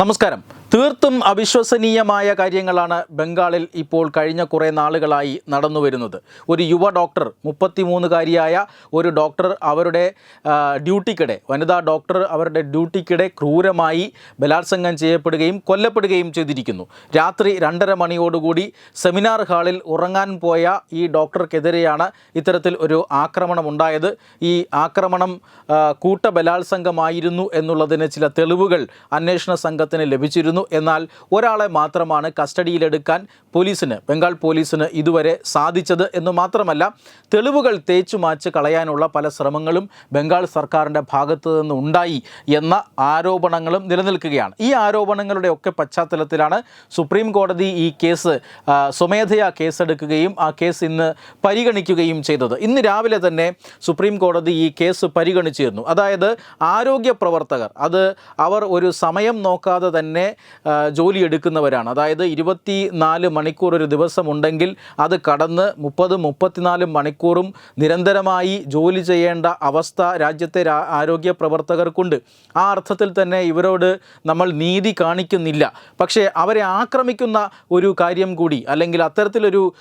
നമസ്കാരം. തീർത്തും അവിശ്വസനീയമായ കാര്യങ്ങളാണ് ബംഗാളിൽ ഇപ്പോൾ കഴിഞ്ഞ കുറേ നാളുകളായി നടന്നു വരുന്നത്. ഒരു യുവ ഡോക്ടർ മുപ്പത്തിമൂന്നുകാരിയായ ഒരു ഡോക്ടർ അവരുടെ ഡ്യൂട്ടിക്കിടെ വനിതാ ഡോക്ടർ അവരുടെ ഡ്യൂട്ടിക്കിടെ ക്രൂരമായി ബലാത്സംഗം ചെയ്യപ്പെടുകയും കൊല്ലപ്പെടുകയും ചെയ്തിരിക്കുന്നു. രാത്രി രണ്ടര മണിയോടുകൂടി സെമിനാർ ഹാളിൽ ഉറങ്ങാൻ പോയ ഈ ഡോക്ടർക്കെതിരെയാണ് ഇത്തരത്തിൽ ഒരു ആക്രമണം ഉണ്ടായത് ഈ ആക്രമണം കൂട്ട ബലാത്സംഗമായിരുന്നു എന്നുള്ളതിന് ചില തെളിവുകൾ അന്വേഷണ സംഘത്തിന് ലഭിച്ചിരുന്നു. എന്നാൽ ഒരാളെ മാത്രമാണ് കസ്റ്റഡിയിലെടുക്കാൻ പോലീസിന് ബംഗാൾ പോലീസിന് ഇതുവരെ സാധിച്ചത് എന്ന് മാത്രമല്ല തെളിവുകൾ തേച്ചു മാച്ച് കളയാനുള്ള പല ശ്രമങ്ങളും ബംഗാൾ സർക്കാരിന്റെ ഭാഗത്തു നിന്ന് ഉണ്ടായി എന്ന ആരോപണങ്ങളും നിലനിൽക്കുകയാണ്. ഈ ആരോപണങ്ങളുടെ ഒക്കെ പശ്ചാത്തലത്തിലാണ് സുപ്രീം കോടതി ഈ കേസ് സ്വമേധയാ കേസെടുക്കുകയും ആ കേസ് ഇന്ന് പരിഗണിക്കുകയും ചെയ്തത്. ഇന്ന് രാവിലെ തന്നെ സുപ്രീം കോടതി ഈ കേസ് പരിഗണിച്ചിരുന്നു. അതായത് ആരോഗ്യ പ്രവർത്തകർ അത് അവർ ഒരു സമയം നോക്കാതെ തന്നെ ജോലി എടുക്കുന്നവരാണ്. അതായത് ഇരുപത്തി നാല് മണിക്കൂർ ഒരു ദിവസം ഉണ്ടെങ്കിൽ അത് കടന്ന് മുപ്പത് മുപ്പത്തിനാല് മണിക്കൂറും നിരന്തരമായി ജോലി ചെയ്യേണ്ട അവസ്ഥ രാജ്യത്തെ ആരോഗ്യ പ്രവർത്തകർക്കുണ്ട്. ആ അർത്ഥത്തിൽ തന്നെ ഇവരോട് നമ്മൾ നീതി കാണിക്കുന്നില്ല. പക്ഷേ അവരെ ആക്രമിക്കുന്ന ഒരു കാര്യം കൂടി അല്ലെങ്കിൽ അത്തരത്തിലൊരു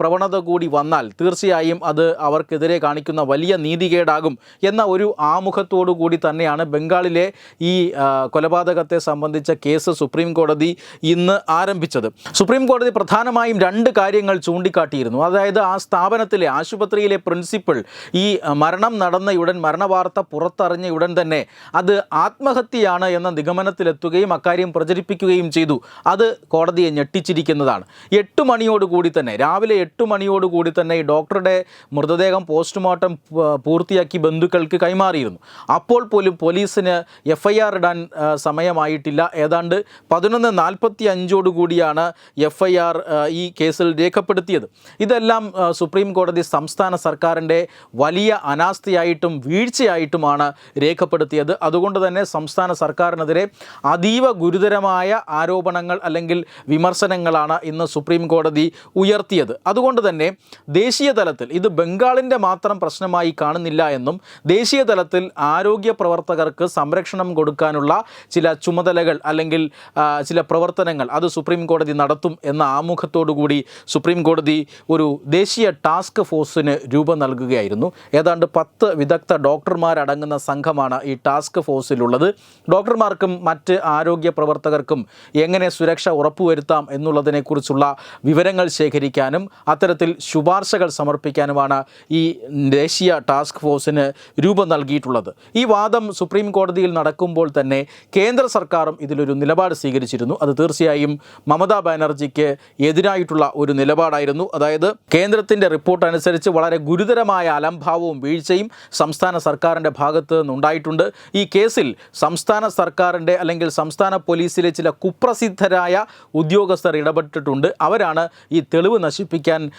പ്രവണത കൂടി വന്നാൽ തീർച്ചയായും അത് അവർക്കെതിരെ കാണിക്കുന്ന വലിയ നീതികേടാകും എന്ന ഒരു ആമുഖത്തോടു കൂടി തന്നെയാണ് ബംഗാളിലെ ഈ കൊലപാതകത്തെ സംബന്ധിച്ച കേസ് സുപ്രീം കോടതി ഇന്ന് ആരംഭിച്ചത്. സുപ്രീം കോടതി പ്രധാനമായും രണ്ട് കാര്യങ്ങൾ ചൂണ്ടിക്കാട്ടിയിരുന്നു. അതായത് ആ സ്ഥാപനത്തിലെ ആശുപത്രിയിലെ പ്രിൻസിപ്പൽ ഈ മരണം മരണം നടന്നയുടൻ മരണവാർത്ത പുറത്തറിഞ്ഞ ഉടൻ തന്നെ അത് ആത്മഹത്യയാണ് എന്ന നിഗമനത്തിലെത്തുകയും അക്കാര്യം പ്രചരിപ്പിക്കുകയും ചെയ്തു. അത് കോടതിയെ ഞെട്ടിച്ചിരിക്കുന്നതാണ്. എട്ട് മണിയോടുകൂടി തന്നെ രാവിലെ എട്ട് മണിയോടുകൂടി തന്നെ ഈ ഡോക്ടറുടെ മൃതദേഹം പോസ്റ്റ്മോർട്ടം പൂർത്തിയാക്കി ബന്ധുക്കൾക്ക് കൈമാറിയിരുന്നു. അപ്പോൾ പോലും പോലീസിന് എഫ് ഇടാൻ ആ, ഏതാണ്ട് പതിനൊന്ന് നാൽപ്പത്തി അഞ്ചോടുകൂടിയാണ് എഫ് ഐ ആർ ഈ കേസിൽ രേഖപ്പെടുത്തിയത്. ഇതെല്ലാം സുപ്രീം കോടതി സംസ്ഥാന സർക്കാരിന്റെ വലിയ അനാസ്ഥയായിട്ടും വീഴ്ചയായിട്ടുമാണ് രേഖപ്പെടുത്തിയത്. അതുകൊണ്ട് തന്നെ സംസ്ഥാന സർക്കാരിനെതിരെ അതീവ ഗുരുതരമായ ആരോപണങ്ങൾ അല്ലെങ്കിൽ വിമർശനങ്ങളാണ് ഇന്ന് സുപ്രീം കോടതി ഉയർത്തിയത്. അതുകൊണ്ട് തന്നെ ദേശീയ തലത്തിൽ ഇത് ബംഗാളിന്റെ മാത്രം പ്രശ്നമായി കാണുന്നില്ല എന്നും ദേശീയ തലത്തിൽ ആരോഗ്യ പ്രവർത്തകർക്ക് സംരക്ഷണം കൊടുക്കാനുള്ള ചില ചുമതലകൾ അല്ലെങ്കിൽ ചില പ്രവർത്തനങ്ങൾ അത് സുപ്രീം കോടതി നടത്തും എന്ന ആമുഖത്തോടുകൂടി സുപ്രീം കോടതി ഒരു ദേശീയ ടാസ്ക് ഫോഴ്സിന് രൂപം നൽകുകയായിരുന്നു. ഏതാണ്ട് പത്ത് വിദഗ്ധ ഡോക്ടർമാരടങ്ങുന്ന സംഘമാണ് ഈ ടാസ്ക് ഫോഴ്സിലുള്ളത്. ഡോക്ടർമാർക്കും മറ്റ് ആരോഗ്യ പ്രവർത്തകർക്കും എങ്ങനെ സുരക്ഷ ഉറപ്പുവരുത്താം എന്നുള്ളതിനെക്കുറിച്ചുള്ള വിവരങ്ങൾ ശേഖരിക്കാനും അത്തരത്തിൽ ശുപാർശകൾ സമർപ്പിക്കാനുമാണ് ഈ ദേശീയ ടാസ്ക് ഫോഴ്സിന് രൂപം നൽകിയിട്ടുള്ളത്. ഈ വാദം സുപ്രീം കോടതിയിൽ നടക്കുമ്പോൾ തന്നെ കേന്ദ്ര സർക്കാരും ഇതിലൊരു നിലപാട് സ്വീകരിച്ചിരുന്നു. അത് തീർച്ചയായും മമതാ ബാനർജിക്ക് എതിരായിട്ടുള്ള ഒരു നിലപാടായിരുന്നു. അതായത് കേന്ദ്രത്തിന്റെ റിപ്പോർട്ട് അനുസരിച്ച് വളരെ ഗുരുതരമായ അലംഭാവവും വീഴ്ചയും സംസ്ഥാന സർക്കാരിന്റെ ഭാഗത്ത് നിന്നുണ്ടായിട്ടുണ്ട്. ഈ കേസിൽ സംസ്ഥാന സർക്കാരിന്റെ അല്ലെങ്കിൽ സംസ്ഥാന പോലീസിലെ ചില കുപ്രസിദ്ധരായ ഉദ്യോഗസ്ഥർ ഇടപെട്ടിട്ടുണ്ട്. അവരാണ് ഈ തെളിവ് നശിപ്പിക്കാൻ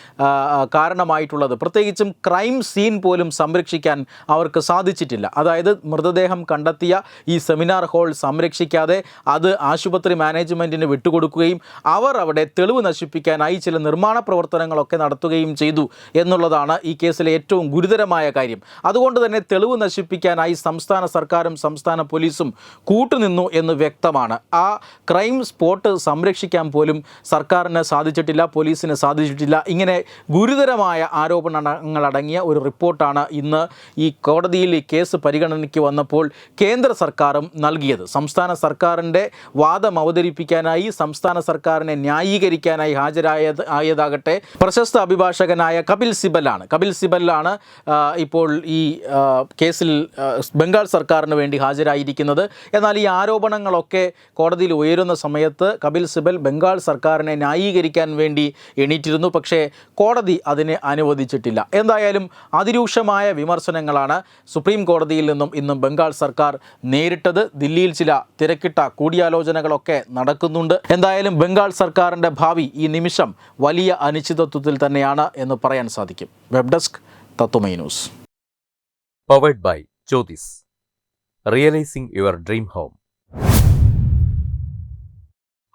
കാരണമായിട്ടുള്ളത്. പ്രത്യേകിച്ചും ക്രൈം സീൻ പോലും സംരക്ഷിക്കാൻ അവർക്ക് സാധിച്ചിട്ടില്ല. അതായത് മൃതദേഹം കണ്ടെത്തിയ ഈ സെമിനാർ ഹാൾ സംരക്ഷിക്കാതെ അത് ആശുപത്രി മാനേജ്മെന്റിന് വിട്ടുകൊടുക്കുകയും അവർ അവിടെ തെളിവ് നശിപ്പിക്കാനായി ചില നിർമ്മാണ പ്രവർത്തനങ്ങളൊക്കെ നടത്തുകയും ചെയ്തു എന്നുള്ളതാണ് ഈ കേസിലെ ഏറ്റവും ഗുരുതരമായ കാര്യം. അതുകൊണ്ട് തന്നെ തെളിവ് നശിപ്പിക്കാനായി സംസ്ഥാന സർക്കാരും സംസ്ഥാന പോലീസും കൂട്ടുനിന്നു എന്ന് വ്യക്തമാണ്. ആ ക്രൈം സ്പോട്ട് സംരക്ഷിക്കാൻ പോലും സർക്കാരിന് സാധിച്ചിട്ടില്ല പോലീസിന് സാധിച്ചിട്ടില്ല. ഇങ്ങനെ ഗുരുതരമായ ആരോപണങ്ങളടങ്ങിയ ഒരു റിപ്പോർട്ടാണ് ഇന്ന് ഈ കോടതിയിൽ ഈ കേസ് പരിഗണനയ്ക്ക് വന്നപ്പോൾ കേന്ദ്ര സർക്കാരും നൽകിയത്. സംസ്ഥാന സർക്കാരിന്റെ വാദം അവതരിപ്പിക്കാനായി സംസ്ഥാന സർക്കാരിനെ ന്യായീകരിക്കാനായി ഹാജരായത് ആയതാകട്ടെ പ്രശസ്ത അഭിഭാഷകനായ കപിൽ സിബലാണ്. കപിൽ സിബലാണ് ഇപ്പോൾ ഈ കേസിൽ ബംഗാൾ സർക്കാരിന് വേണ്ടി ഹാജരായിരിക്കുന്നത്. എന്നാൽ ഈ ആരോപണങ്ങളൊക്കെ കോടതിയിൽ ഉയരുന്ന സമയത്ത് കപിൽ സിബൽ ബംഗാൾ സർക്കാരിനെ ന്യായീകരിക്കാൻ വേണ്ടി എണീറ്റിരുന്നു. പക്ഷേ കോടതി അതിനെ അനുവദിച്ചിട്ടില്ല. എന്തായാലും അതിരൂക്ഷമായ വിമർശനങ്ങളാണ് സുപ്രീം കോടതിയിൽ നിന്നും ഇന്നും ബംഗാൾ സർക്കാർ നേരിട്ടത്. ദില്ലിയിൽ ചില തിരക്കിട്ട കൂടിയാലോചനകളൊക്കെ നടക്കുന്നുണ്ട് എന്തായാലും ബംഗാൾ സർക്കാരിന്റെ ഭാവി ഈ നിമിഷം വലിയ അനിശ്ചിതത്വത്തിൽ തന്നെയാണ് എന്ന് പറയാൻ സാധിക്കും web desk Tatwamayi news powered by Jyotis. Realizing your dream home.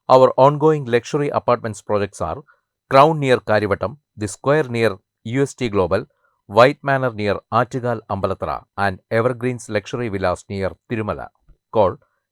Our ongoing luxury apartments projects are Crown near Karivatam, The Square near UST Global, White Manor near Achigal Ambalatra, and Evergreens Luxury